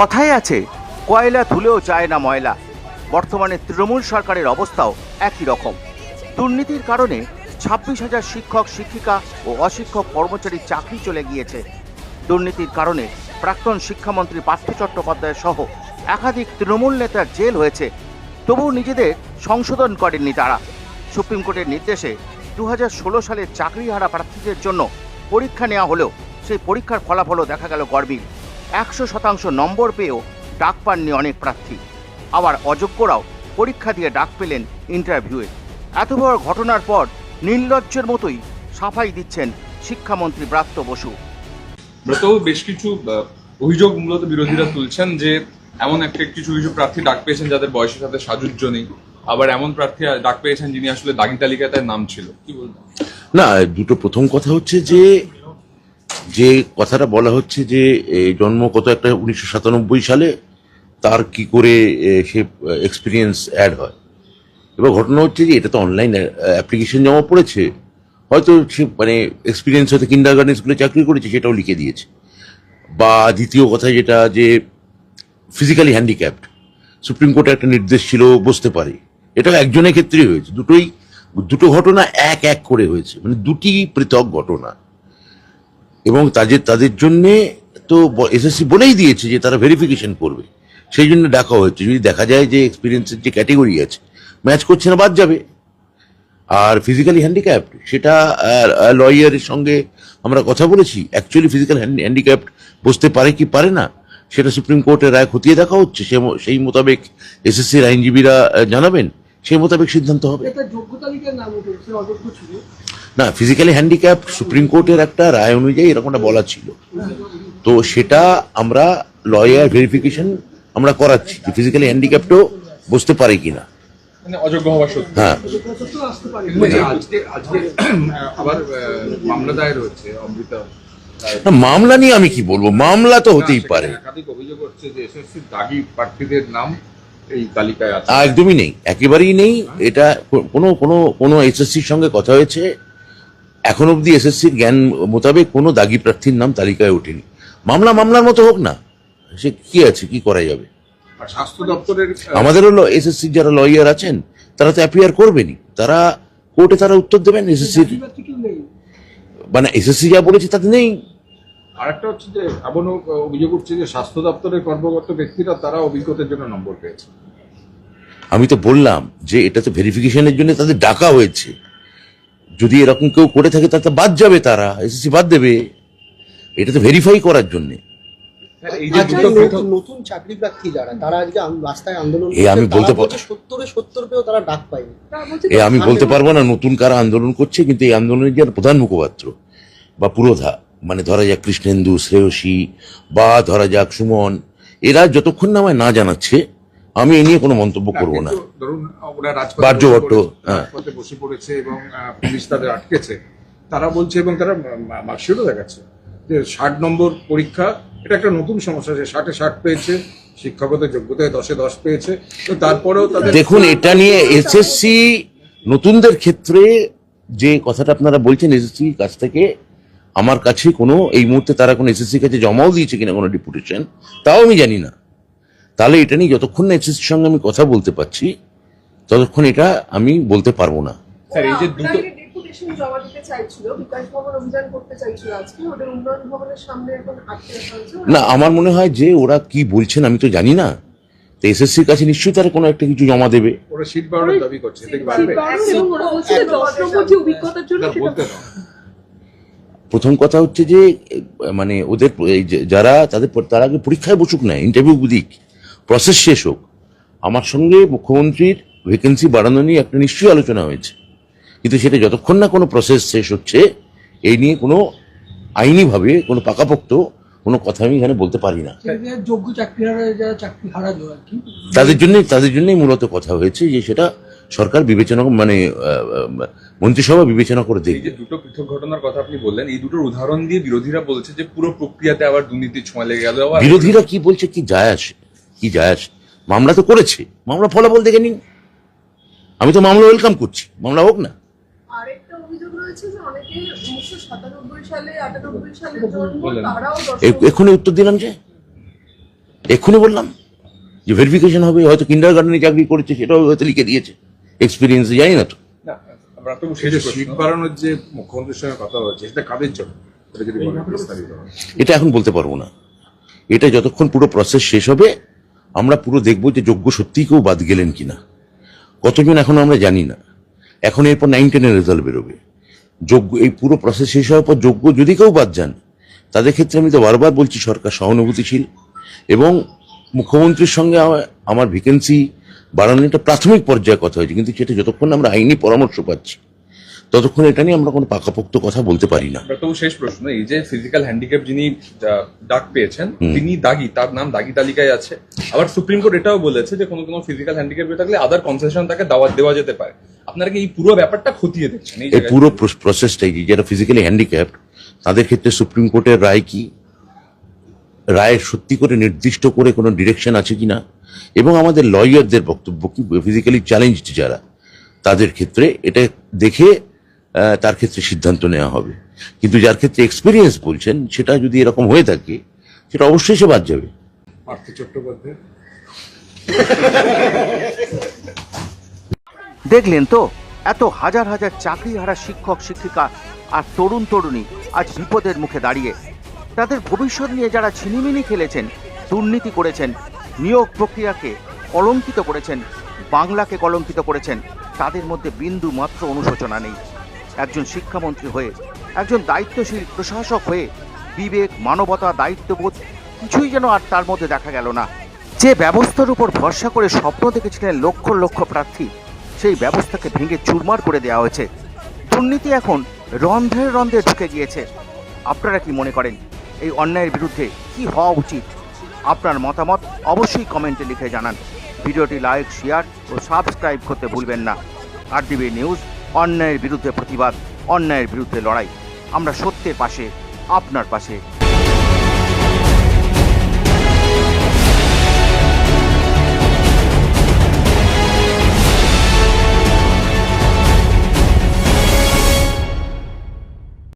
কথায় আছে, কয়লা ধুলেও চায় না ময়লা। বর্তমানে তৃণমূল সরকারের অবস্থাও একই রকম। দুর্নীতির কারণে ছাব্বিশ হাজার শিক্ষক, শিক্ষিকা ও অশিক্ষক কর্মচারীর চাকরি চলে গিয়েছে। দুর্নীতির কারণে প্রাক্তন শিক্ষামন্ত্রী পার্থ চট্টোপাধ্যায় সহ একাধিক তৃণমূল নেতার জেল হয়েছে। তবুও নিজেদের সংশোধন করেননি তারা। সুপ্রিম কোর্টের নির্দেশে দু সালের চাকরিহারা প্রার্থীদের জন্য পরীক্ষা নেওয়া হলেও সেই পরীক্ষার ফলাফলও দেখা গেল গরমিল একশো শতাংশ নম্বর পেয়েও ডাক পাননি অনেক প্রার্থী। আবার অযোগ্যরাও পরীক্ষা দিয়ে ডাক পেলেন ইন্টারভিউয়ে। এত বড় ঘটনার পর নির্লজ্জের মতোই সাফাই দিচ্ছেন শিক্ষামন্ত্রী ব্রাত্য বসু। ব্রতও বেশ কিছু অভিযোগ মূলত বিরোধীরা তুলছেন যে এমন একটা কিছু কিছু প্রার্থী ডাক পেয়েছেন যাদের বয়সের সাথে সাজুজ্য নেই। আবার এমন প্রার্থী ডাক পেয়েছেন যিনি আসলে দাগি তালিকায় তার নাম ছিল। কি বলবেন? না দুটো প্রথম কথা হচ্ছে যে যে কথাটা বলা হচ্ছে যে জন্ম কত একটা, উনিশশো সাতানব্বই সালে, তার কি করে সে এক্সপিরিয়েন্স অ্যাড হয়। এবার ঘটনা হচ্ছে যে, এটা তো অনলাইন অ্যাপ্লিকেশন জমা পড়েছে, হয়তো সে মানে এক্সপিরিয়েন্স হয়তো কিন্ডার গার্ডেন স্কুলে চাকরি করেছে, সেটাও লিখে দিয়েছে। বা দ্বিতীয় কথা যেটা, যে ফিজিক্যালি হ্যান্ডিক্যাপড সুপ্রিম কোর্টে একটা নির্দেশ ছিল, বসতে পারে। এটা একজনের ক্ষেত্রেই হয়েছে। দুটোই, দুটো ঘটনা এক এক করে হয়েছে। মানে দুটি পৃথক ঘটনা। এবং তাদের তাদের জন্যে তো এসএসসি বলেই দিয়েছে যে তারা ভেরিফিকেশন করবে। সেই জন্য ডাকা হয়েছে। যদি দেখা যায় যে এক্সপিরিয়েন্সের যে ক্যাটেগরি আছে ম্যাচ করছে না, বাদ যাবে। আর ফিজিক্যালি হ্যান্ডিক্যাপ্ট সেটা লয়ারের সঙ্গে আমরা কথা বলেছি। অ্যাকচুয়ালি ফিজিক্যাল হ্যান্ডিক্যাপ্ট বসতে পারে কি পারে না, সেটা সুপ্রিম কোর্টের রায় খতিয়ে দেখা হচ্ছে। সেই মোতাবেক এসএসসির আইনজীবীরা জানাবেন। সেই মোতাবেক সিদ্ধান্ত হবে। না ফিজিক্যালি হ্যান্ডিক্যাপ সুপ্রিম কোর্টের একটা রায় অনুযায়ী এরকমটা বলা ছিল। তো সেটা আমরা লয়ার ভেরিফিকেশন আমরা করাচ্ছি যে ফিজিক্যালি হ্যান্ডিক্যাপটাও বসতে পারে কিনা। মানে অযোগ্য হওয়ার সত্যি হ্যাঁ। যথেষ্ট আসতে পারে কিন্তু আজকে আজকে আবার মামলা দায়ের হচ্ছে অমৃতা না, মামলা নিয়ে আমি কি বলব? মামলা তো হতেই পারে। একাধিক অভিযোগ হচ্ছে যে এসএসসি দাগি প্রার্থীদের নাম এই তালিকায় আছে? একদমই নেই একেবারেই নেই। এটা কোনো কোনো কোনো এসএসসির সঙ্গে কথা হয়েছে। এখন অবধি এসএসসির জ্ঞান মোতাবেক কোনো দাগি প্রার্থীর নাম তালিকায় ওঠেনি। মামলা মামলার মতো হোক না সে কি আছে কি করা যাবে? স্বাস্থ্য দপ্তরের আহ, আমাদেরও এসএসসি যারা লয়ার আছেন তারা তো অ্যাপিয়ার করবেনই। তারা কোর্টে তারা উত্তর দেবেন এসএসসির নেই। মানে এসএসসি যা বলেছে তাতে নেই। আরেকটা হচ্ছে যে এমন অভিযোগ উঠছে যে স্বাস্থ্য দপ্তরের কর্মরত ব্যক্তিরা তারা অভিজ্ঞতার জন্য নম্বর পেয়েছে। আমি তো বললাম যে এটা তো ভেরিফিকেশনের জন্য তাদের ডাকা হয়েছে। যদি এরকম কেউ করে থাকে তাতে বাদ যাবে তারা এসএসসি বাদ দেবে। এটা তো ভেরিফাই করার জন্য। হ্যাঁ, এই যে নতুন- চাকরি প্রার্থী যারা তারা আজকে রাস্তায় আন্দোলন এ আমি বলতে তারা সত্তরে সত্তর পেয়েও তারা ডাক পায়নি। এ আমি বলতে পারব না নতুন কারা আন্দোলন করছে কিন্তু এই আন্দোলনের যারা প্রধান মুখপাত্র বা পুরোধা মানে ধরা যাক কৃষ্ণেন্দু শ্রেয়সী বা ধরা যাক সুমন এরা যতক্ষণ না আমায় না জানাচ্ছে আমি এ নিয়ে কোনো মন্তব্য করব না কিন্তু ধরুন ওরা রাজপথে বাহ্য বসে ভট্ট, পড়েছে, হ্যাঁ। বসে পড়েছে এবং পুলিশ তাদের আটকেছে তারা বলছে এবং তারা মার্কশিটও দেখাচ্ছে যে ষাট নম্বর পরীক্ষা এটা একটা নতুন সমস্যা যে ষাটে ষাট পেয়েছে শিক্ষকতা যোগ্যতায় দশে দশ পেয়েছে তো তারপরেও তাদের দেখুন এটা নিয়ে এসএসসি নতুনদের ক্ষেত্রে যে কথাটা আপনারা বলছেন এসএসসি কাছ থেকে আমার কাছে কোনো এই মুহূর্তে তারা কোনো এসএসসি কাছে জমাও দিয়েছে কিনা কোনো ডিপুটেশন তাও আমি জানি না। তাহলে এটা নিয়ে যতক্ষণ না এসএসসির সঙ্গে আমি কথা বলতে পারছি ততক্ষণ এটা আমি বলতে পারব না। স্যার এই যে দুটো ডেপুটেশন জমা দিতে চাইছিল বিকাশ ভবন অভিযান করতে চাইছিল আজকে ওদের উন্নয়ন ভবনের সামনে এখন আটকে রাখা হয়েছে না আমার মনে হয় যে ওরা কি বলছেন আমি তো জানি না। তো এসএসসির কাছে নিশ্চয়ই তারা কোনো একটা কিছু জমা দেবে। ওরা সিট বাড়ানোর দাবি করছে এটা কি বাড়বে? নম্বর যে অভিজ্ঞতার জন্য সেটা প্রথম কথা হচ্ছে যে মানে ওদের যারা তাদের তার আগে পরীক্ষায় বসুক না ইন্টারভিউ দিক প্রসেস শেষ হোক। আমার সঙ্গে মুখ্যমন্ত্রীর ভ্যাকেন্সি বাড়ানো নিয়ে একটা নিশ্চয়ই আলোচনা হয়েছে। কিন্তু সেটা যতক্ষণ না কোনো প্রসেস শেষ হচ্ছে এই নিয়ে কোনো আইনিভাবে কোনো পাকাপোক্ত কোনো কথা আমি এখানে বলতে পারি না। যোগ্য চাকরি যারা চাকরি হারালো আর কি। তাদের জন্য তাদের জন্যই মূলত কথা হয়েছে যে সেটা সরকার বিবেচনা মানে মন্ত্রিসভা বিবেচনা করে এই দেখবে। যে দুটো পৃথক ঘটনার কথা আপনি বললেন এই দুটোর উদাহরণ দিয়ে বিরোধীরা বলছে যে পুরো প্রক্রিয়াতে আবার দুর্নীতির ছোঁয়া লেগে গেল। আবার বিরোধীরা কি বলছে কি যায় আসে কি যায় আসে? মামলা তো করেছে মামলা ফলাফল দেখে নিন। আমি তো মামলা ওয়েলকাম করছি মামলা হোক না। এক্ষুনি উত্তর দিলাম যে? এক্ষুনি বললাম যে ভেরিফিকেশন হবে হয়তো কিন্ডার গার্ডেনে চাকরি করেছে সেটাও হয়তো লিখে দিয়েছে। এক্সপিরিয়েন্স জানি না তো। যে মুখ্যমন্ত্রীর সঙ্গে কথা সেটা কাদের জন্য? এটা এখন বলতে পারব না। এটা যতক্ষণ পুরো প্রসেস শেষ হবে আমরা পুরো দেখব যে যোগ্য সত্যিই কেউ বাদ গেলেন কিনা। কতজন এখন আমরা জানি না। এখন এরপর নাইন টেনের রেজাল্ট বেরোবে। যোগ্য এই পুরো প্রসেস শেষ হওয়ার পর যোগ্য যদি কেউ বাদ যান তাদের ক্ষেত্রে আমি তো বারবার বলছি সরকার সহানুভূতিশীল এবং মুখ্যমন্ত্রীর সঙ্গে আমার- আমার ভ্যাকেন্সি বাড়ানোর একটা প্রাথমিক পর্যায়ে কথা হয়েছে কিন্তু সেটা যতক্ষণ আমরা আইনি পরামর্শ পাচ্ছি ততক্ষণ এটা নিয়ে আমরা কোনো পাকাপোক্ত কথা বলতে পারি না। ব্রাত্যবাবু শেষ প্রশ্ন এই যে ফিজিক্যাল হ্যান্ডিক্যাপ যিনি ডাক পেয়েছেন তিনি দাগি তার নাম দাগি তালিকায় আছে। আবার সুপ্রিম কোর্ট এটাও বলেছে যে কোনো কোনো ফিজিক্যাল হ্যান্ডিক্যাপ থাকলে আদার কনসেশন তাকে দাওয়াত দেওয়া যেতে পারে। আপনারা কি এই পুরো ব্যাপারটা খতিয়ে দেখছেন? এই? পুরো প্রসেসটাই যারা ফিজিক্যালি হ্যান্ডিক্যাপ তাদের ক্ষেত্রে সুপ্রিম কোর্টের রায় কি? রায়ের সত্যি করে নির্দিষ্ট করে কোনো ডিরেকশন আছে কিনা? এবং আমাদের লয়ারদের বক্তব্য কি? ফিজিক্যালি চ্যালেঞ্জড যারা তাদের ক্ষেত্রে এটা দেখে তার ক্ষেত্রে সিদ্ধান্ত নেওয়া হবে। কিন্তু যার ক্ষেত্রে এক্সপিরিয়েন্স বলছেন সেটা যদি এরকম হয়ে থাকে সেটা অবশ্যই সে বাদ যাবে। চট্টোপাধ্যায়। দেখলেন তো এত হাজার হাজার চাকরি হারা শিক্ষক শিক্ষিকা আর তরুণ তরুণী আজ বিপদের মুখে দাঁড়িয়ে। তাদের ভবিষ্যৎ নিয়ে যারা ছিনিমিনি খেলেছেন, দুর্নীতি করেছেন, নিয়োগ প্রক্রিয়াকে কলঙ্কিত করেছেন, বাংলাকে কলঙ্কিত করেছেন, তাদের মধ্যে বিন্দু মাত্র অনুশোচনা নেই। একজন শিক্ষামন্ত্রী হয়ে, একজন দায়িত্বশীল প্রশাসক হয়ে বিবেক, মানবতা, দায়িত্ববোধ কিছুই যেন আর তার মধ্যে দেখা গেল না। যে ব্যবস্থার উপর ভরসা করে স্বপ্ন দেখেছিলেন লক্ষ লক্ষ প্রার্থী, সেই ব্যবস্থাকে ভেঙে চুরমার করে দেওয়া হয়েছে। দুর্নীতি এখন রন্ধ্রে রন্ধ্রে ঢুকে গিয়েছে। আপনারা কি মনে করেন? এই অন্যায়ের বিরুদ্ধে কি হওয়া উচিত? আপনার মতামত অবশ্যই কমেন্টে লিখে জানান। ভিডিওটি লাইক, শেয়ার ও সাবস্ক্রাইব করতে ভুলবেন না। আর ডিবি নিউজ, অন্যায়ের বিরুদ্ধে প্রতিবাদ, অন্যায়ের বিরুদ্ধে লড়াই। আমরা সত্যের পাশে, আপনার পাশে